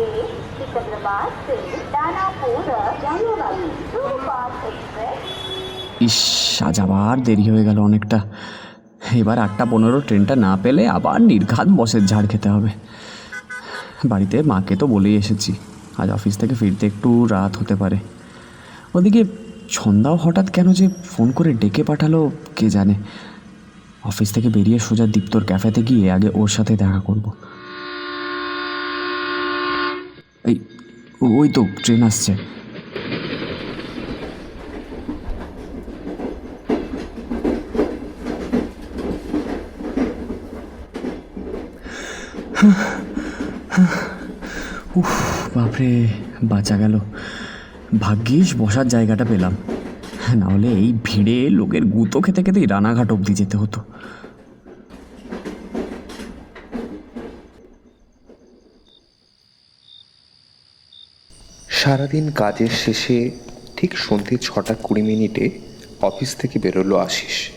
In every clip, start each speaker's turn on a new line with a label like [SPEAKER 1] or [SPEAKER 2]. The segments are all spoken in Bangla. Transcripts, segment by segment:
[SPEAKER 1] एक सिकंदराबाद से दानापुर जानेवाली सुपरफास्ट एक्सप्रेस
[SPEAKER 2] ইস আজ আবার দেরি হয়ে গেল অনেকটা এবার আটটা পনেরো ট্রেনটা না পেলে আবার নির্ঘাত বসের ঝাড় খেতে হবে বাড়িতে মাকে তো বলেই এসেছি আজ অফিস থেকে ফিরতে একটু রাত হতে পারে ওদিকে ছন্দাও হঠাৎ কেন যে ফোন করে ডেকে পাঠালো কে জানে অফিস থেকে বেরিয়ে সোজা দীপ্তর ক্যাফেতে গিয়ে আগে ওর সাথে দেখা করব এই, ওই তো, ট্রেন আসছে। উফ, বাপরে, বাঁচা গেল। ভাগ্যিস বসার জায়গাটা পেলাম। না হলে এই ভিড়ে লোকের গুঁতো খেতে খেতেই রানাঘাট অবধি যেতে হতো।
[SPEAKER 3] সারাদিন কাজের শেষে ঠিক সন্ধ্যে ছটা কুড়ি মিনিটে অফিস থেকে বেরোলো আশিস।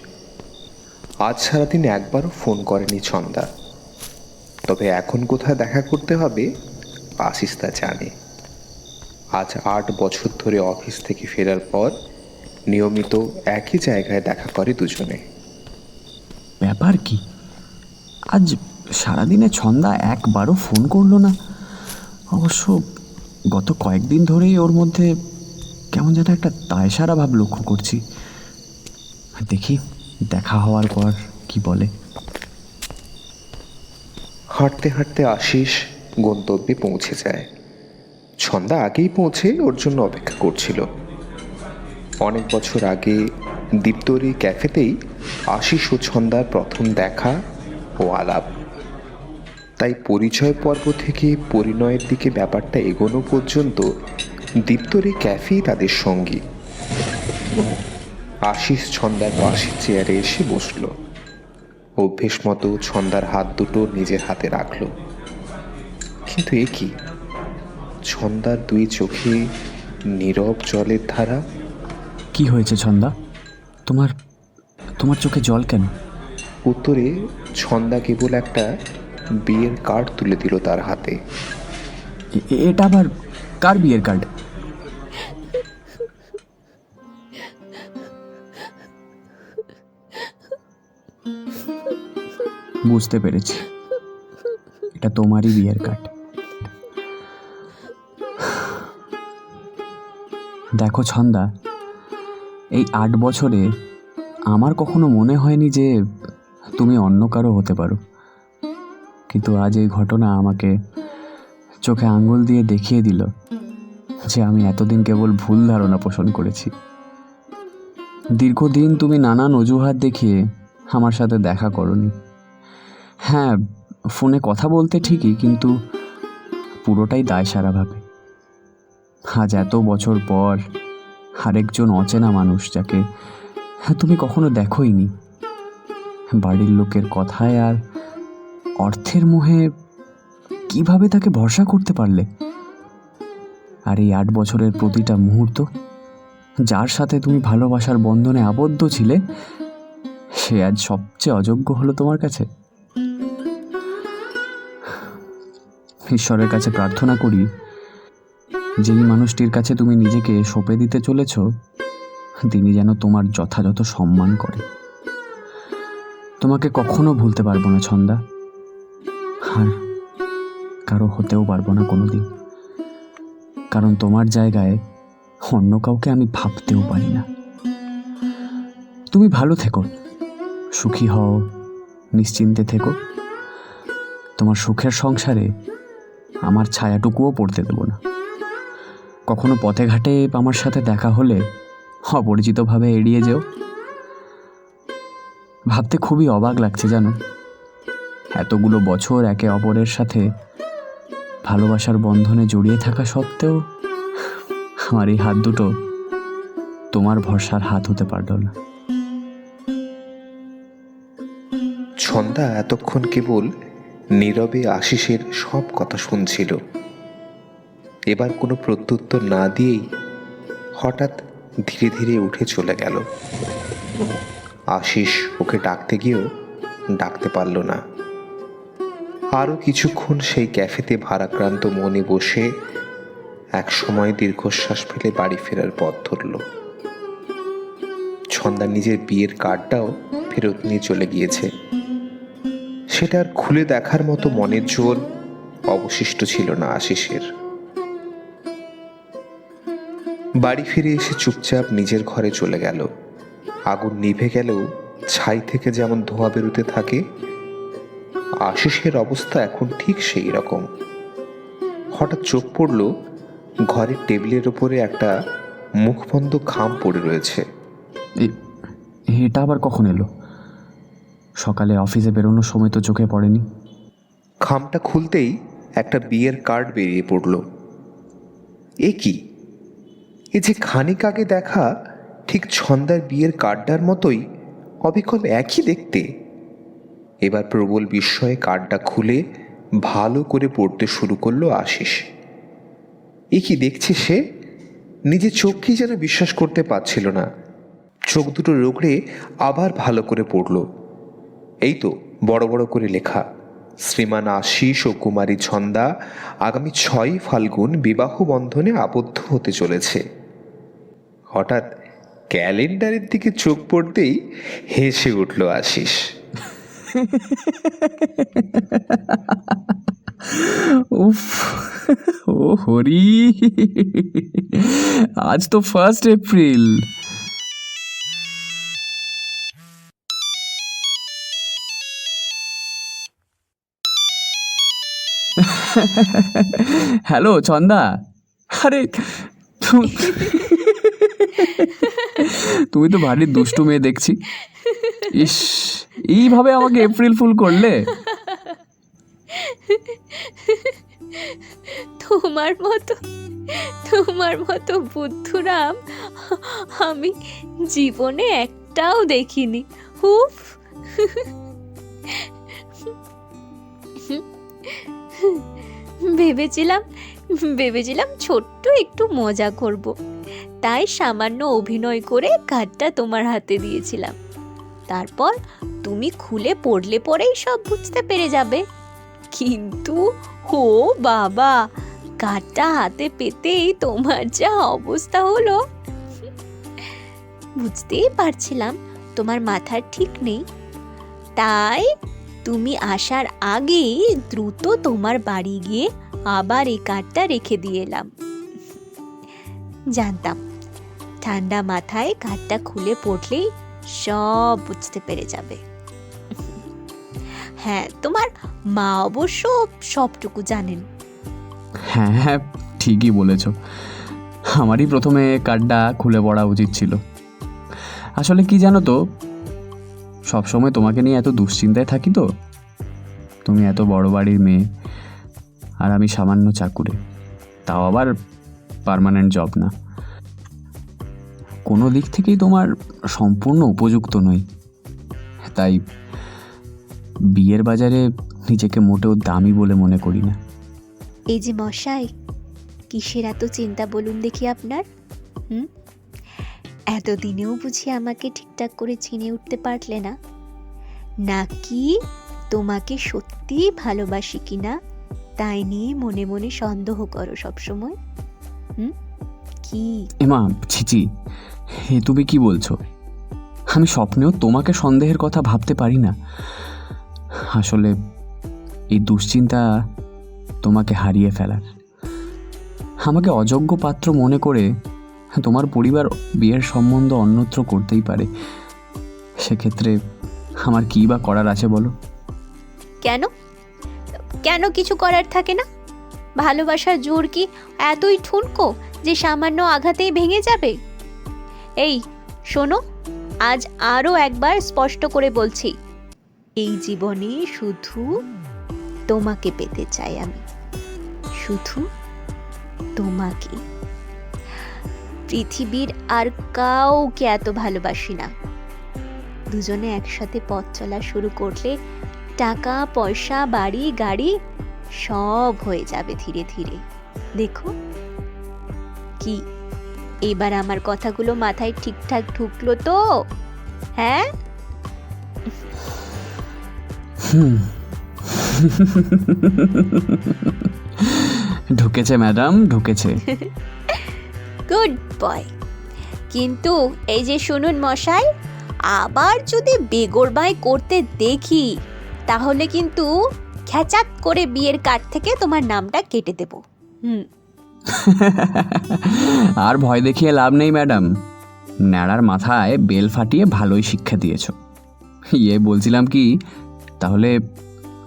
[SPEAKER 3] আজ সারাদিন একবারও ফোন করেনি ছন্দা। তবে এখন কোথায় দেখা করতে হবে, আশিস তা জানে। আজ আট বছর ধরে অফিস থেকে ফেরার পর নিয়মিত একই জায়গায় দেখা করে দুজনে।
[SPEAKER 2] ব্যাপার কি? আজ সারাদিনে ছন্দা একবারও ফোন করল না। অবশ্য গত কয়েকদিন ধরেই ওর মধ্যে কেমন যেন একটা দায়সারা ভাব লক্ষ্য করছি। দেখি, দেখা হওয়ার পর কি বলে।
[SPEAKER 3] হাঁটতে হাঁটতে আশিস গন্তব্যে পৌঁছে যায়। ছন্দা আগেই পৌঁছে ওর জন্য অপেক্ষা করছিল। অনেক বছর আগে দীপ্তরি ক্যাফেতেই আশিস ও ছন্দার প্রথম দেখা ও আলাপ। তাই পরিচয় পর্ব থেকে পরিণয়ের দিকে ব্যাপারটা এগোনো পর্যন্ত দীপ্তরি ক্যাফেই তাদের সঙ্গী। আশিস ছন্দার পাশের চেয়ারে এসে বসল। অভ্যেস মতো ছন্দার হাত দুটো নিজের হাতে রাখল। কিন্তু এ কি? ছন্দার দুই চোখে নীরব জলের ধারা?
[SPEAKER 2] কি হয়েছে ছন্দা? তোমার তোমার চোখে জল কেন?
[SPEAKER 3] উত্তরে ছন্দা কেবল একটা বিয়ের কার্ড তুলে দিল তার হাতে।
[SPEAKER 2] এটা আবার কার বিয়ের কার্ড বুঝতে পেরেছি। এটা তোমারই বিয়ের কার্ড দেখো ছন্দা, এই আট বছরে আমার কখনো মনে হয়নি যে তুমি অন্য কারও হতে পারো। কিন্তু আজ এই ঘটনা আমাকে চোখে আঙ্গুল দিয়ে দেখিয়ে দিল যে আমি এতদিন কেবল ভুল ধারণা পোষণ করেছি। দীর্ঘদিন তুমি নানান অজুহাত দেখিয়ে আমার সাথে দেখা করনি। হ্যাঁ ফোনে কথা বলতে ঠিকই, কিন্তু পুরোটাই দায় সারাভাবে আজ এত বছর পর আরেকজন অচেনা মানুষ যাকে তুমি কখনো দেখোইনি। বাড়ির লোকের কথায় আর অর্থের মোহে কীভাবে তাকে ভরসা করতে পারলে? আর এই আট বছরের প্রতিটা মুহূর্ত, যার সাথে তুমি ভালোবাসার বন্ধনে আবদ্ধ ছিলে, সে আজ সবচেয়ে অযোগ্য হলো তোমার কাছে। ঈশ্বরের কাছে প্রার্থনা করি যেই মানুষটির কাছে তুমি নিজেকে সঁপে দিতে চলেছ, তিনি যেন তোমার যথাযথ সম্মান করে। তোমাকে কখনো ভুলতে পারব না, ছন্দা। আর কারও হতেও পারব না কোনো দিন কারণ তোমার জায়গায় অন্য কাউকে আমি ভাবতেও পারি না। তুমি ভালো থেকো, সুখী হও, নিশ্চিন্তে থেকো। তোমার সুখের সংসারে আমার ছায়াটুকুও পড়তে দেবো না। কখনো পথে ঘাটে আমার সাথে দেখা হলে অপরিচিতভাবে এড়িয়ে যেও। ভাবতে খুবই অবাক লাগছে জানো? এতগুলো বছর একে অপরের সাথে ভালোবাসার বন্ধনে জড়িয়ে থাকা সত্ত্বেও আমার এই হাত দুটো তোমার ভরসার হাত হতে পারল না।
[SPEAKER 3] ছন্দা এতক্ষণ কেবল নীরবে আশিসের সব কথা শুনছিল। এবার কোনো প্রত্যুত্তর না দিয়েই হঠাৎ ধীরে ধীরে উঠে চলে গেল। আশিস ওকে ডাকতে গিয়েও ডাকতে পারল না। আরও কিছুক্ষণ সেই ক্যাফেতে ভারাক্রান্ত মনে বসে এক সময় দীর্ঘশ্বাস ফেলে বাড়ি ফেরার পথ ধরল। ছন্দা নিজের বিয়ের কার্ডটাও ফেরত নিয়ে চলে গিয়েছে। সেটা আর খুলে দেখার মতো মনের জোর অবশিষ্ট ছিল না আশিসের। বাড়ি ফিরে এসে চুপচাপ নিজের ঘরে চলে গেল। আগুন নিভে গেলেও ছাই থেকে যেমন ধোঁয়া বেরোতে থাকে আশিসের অবস্থা এখন ঠিক সেই রকম। হঠাৎ চোখ পড়ল ঘরের টেবিলের ওপরে একটা মুখবন্ধ খাম পড়ে রয়েছে।
[SPEAKER 2] এটা আবার কখন এলো? সকালে অফিসে বেরোনোর সময় তো চোখে পড়েনি।
[SPEAKER 3] খামটা খুলতেই একটা বিয়ের কার্ড বেরিয়ে পড়ল। এ কি? এ যে খানিক আগে দেখা ঠিক ছন্দার বিয়ের কার্ডটার মতোই অবিকল একই দেখতে। এবার প্রবল বিস্ময়ে কার্ডটা খুলে ভালো করে পড়তে শুরু করল আশিস। এ কি দেখছে সে? নিজের চোখকেই যেন বিশ্বাস করতে পারছিল না। চোখ দুটো রোগড়ে আবার ভালো করে পড়ল। এই তো, বড় বড় করে লেখা। শ্রীমান আশিস ও কুমারী ছন্দা আগামী ছয়ই ফাল্গুন বিবাহ বন্ধনে আবদ্ধ হতে চলেছে। হঠাৎ ক্যালেন্ডারের দিকে চোখ পড়তেই হেসে উঠল আশিস।
[SPEAKER 2] উফ, ও হরি। আজ তো ফার্স্ট এপ্রিল হ্যালো চন্দা আরে তুমি তো ভারী দুষ্টু মেয়ে দেখছি। ইস, এইভাবে আমাকে এপ্রিল ফুল করলে?
[SPEAKER 4] তোমার মতো তোমার মতো বুদ্ধুরাম আমি জীবনে একটাও দেখিনি। হুফ ভেবেছিলাম ভেবেছিলাম ছোট্ট একটু মজা করব। তাই সামান্য অভিনয় করে কার্ডটা তোমার হাতে দিয়েছিলাম। তারপর তুমি খুলে পড়লে পরেই সব বুঝতে পেরে যাবে। কিন্তু ও বাবা কাঠটা হাতে পেতেই তোমার যা অবস্থা হলো। বুঝতেই পারছিলাম তোমার মাথার ঠিক নেই। তাই তুমি আসার আগেই দ্রুত তোমার বাড়ি গিয়ে আবার এই কাঠটা রেখে দিয়ে এলাম। জানতাম, ঠান্ডা মাথায় কাঠটা খুলে পড়লেই সব বুঝতে পেরে যাবে। হ্যাঁ তোমার মা অবশ্য সবটুকু জানেন।
[SPEAKER 2] হ্যাঁ হ্যাঁ ঠিকই বলেছ। আমারই প্রথমে কার্ডটা খুলে পড়া উচিত ছিল। আসলে কি জানো তো, সবসময় তোমাকে নিয়ে এত দুশ্চিন্তায় থাকি তো। তুমি এত বড় বাড়ির মেয়ে, আর আমি সামান্য চাকুরে। তাও আবার পার্মানেন্ট জব না। কোনো দিক থেকেই তোমার সম্পূর্ণ উপযুক্ত নই। তাই বিয়ের বাজারে নিজেকে মোটেও দামি বলে মনে করি না।
[SPEAKER 4] এই যে মশাই কিসের এত চিন্তা বলুন দেখি আপনার? হুম? এতদিনেও বুঝি আমাকে ঠিকঠাক করে চিনে উঠতে পারলে না। নাকি তোমাকে সত্যিই ভালোবাসি কিনা তাই নিয়ে মনে মনে সন্দেহ করো সবসময়? হুম? কি?
[SPEAKER 2] এমা ছিচি হে, তুমি কি বলছো? আমি স্বপ্নেও তোমাকে সন্দেহের কথা ভাবতে পারি না। আসলে এই দুশ্চিন্তা তোমাকে হারিয়ে ফেলার। আমাকে অযোগ্য পাত্র মনে করে তোমার পরিবার বিয়ের সম্বন্ধ অন্যত্র করতেই পারে। সেক্ষেত্রে আমার কী বা করার আছে বলো?
[SPEAKER 4] কেন? কেন কিছু করার থাকে না? ভালোবাসার জোর কি এতই ঠুনকো যে সামান্য আঘাতেই ভেঙে যাবে? এই, শোনো, আজ আরও একবার স্পষ্ট করে বলছি। এই জীবনে শুধু তোমাকে পেতে চাই আমি। শুধু তোমাকে। পৃথিবীর আর কাউকে এত ভালোবাসি না। দুজনে একসাথে পথ চলা শুরু করলে টাকা, পয়সা, বাড়ি, গাড়ি সব হয়ে যাবে ধীরে ধীরে। দেখো কি এবার আমার কথাগুলো মাথায় ঠিকঠাক ঢুকলো তো? হ্যাঁ?
[SPEAKER 2] ঢুকেছে ম্যাডাম ঢুকেছে।
[SPEAKER 4] Good boy. কিন্তু এই যে শুনুন মশাই আবার যদি বেগরবাই করতে দেখি তাহলে কিন্তু খ্যাচাত করে বিয়ের কার্ড থেকে তোমার নামটা কেটে দেব। হুম।
[SPEAKER 2] আর ভয় দেখিয়ে লাভ নেই, ম্যাডাম। ন্যাড়ার মাথায় বেল ফাটিয়ে ভালোই শিক্ষা দিয়েছ। ইয়ে বলছিলাম কি, তাহলে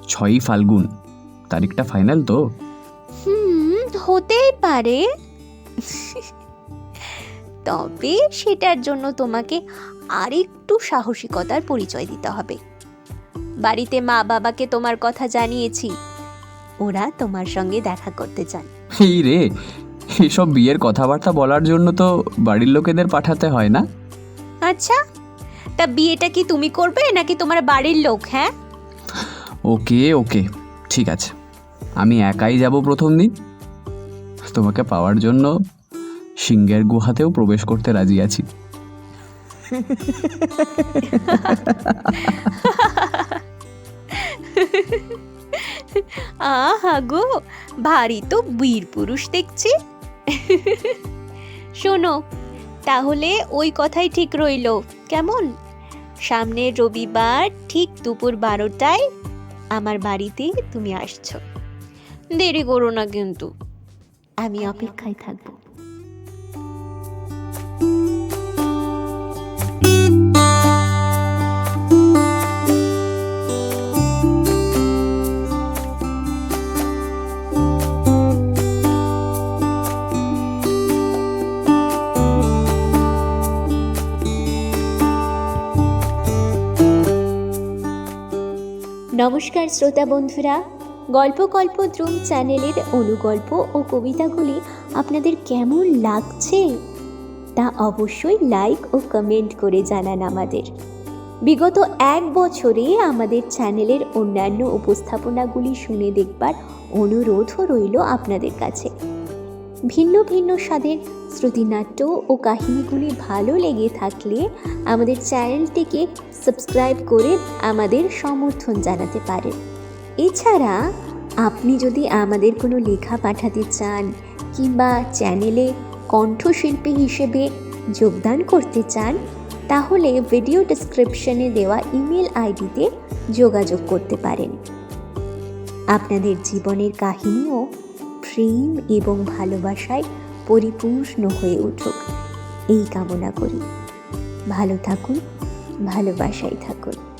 [SPEAKER 2] ছয়ই ফাল্গুন, তারিখটা ফাইনাল তো?
[SPEAKER 4] হুম, হতেই পারে। তবে সেটার জন্য তোমাকে আরেকটু সাহসিকতার পরিচয় দিতে হবে। বাড়িতে মা বাবাকে তোমার কথা জানিয়েছি। ওরা তোমার সঙ্গে দেখা করতে চান
[SPEAKER 2] এই রে এসব বিয়ের কথাবার্তা বলার জন্য তো বাড়ির লোকেদের পাঠাতে হয় না?
[SPEAKER 4] আচ্ছা তা বিয়েটা কি তুমি করবে নাকি তোমার বাড়ির লোক হ্যাঁ?
[SPEAKER 2] ওকে ওকে ঠিক আছে। আমি একাই যাব প্রথম দিন। তোমাকে পাওয়ার জন্য সিংহের গুহাতেও প্রবেশ করতে রাজি আছি।
[SPEAKER 4] আহা গো ভারী তো বীর পুরুষ দেখছি। শোনো তাহলে ওই কথাই ঠিক রইল কেমন? সামনের রবিবার ঠিক দুপুর বারোটায় আমার বাড়িতে তুমি আসছো। দেরি করো না কিন্তু। আমি অপেক্ষায় থাকব। নমস্কার শ্রোতা বন্ধুরা। গল্প কল্প দ্রুম চ্যানেলের অনুগল্প ও কবিতাগুলি আপনাদের কেমন লাগছে? তা অবশ্যই লাইক ও কমেন্ট করে জানান আমাদের। বিগত এক বছরে আমাদের চ্যানেলের অন্যান্য উপস্থাপনাগুলি শুনে দেখবার অনুরোধও রইল আপনাদের কাছে। ভিন্ন ভিন্ন স্বাদের শ্রুতিনাট্য ও কাহিনীগুলি ভালো লেগে থাকলে আমাদের চ্যানেলটিকে সাবস্ক্রাইব করে আমাদের সমর্থন জানাতে পারেন। এছাড়া, আপনি যদি আমাদের কোনো লেখা পাঠাতে চান কিংবা চ্যানেলে কণ্ঠশিল্পী হিসেবে যোগদান করতে চান, তাহলে ভিডিও ডেসক্রিপশনে দেওয়া ইমেল আইডিতে যোগাযোগ করতে পারেন। আপনাদের জীবনের কাহিনীও প্রেম এবং ভালোবাসায় পরিপূর্ণ হয়ে উঠুক। এই কামনা করি। ভালো থাকুন ভালোবাসায় থাকুন।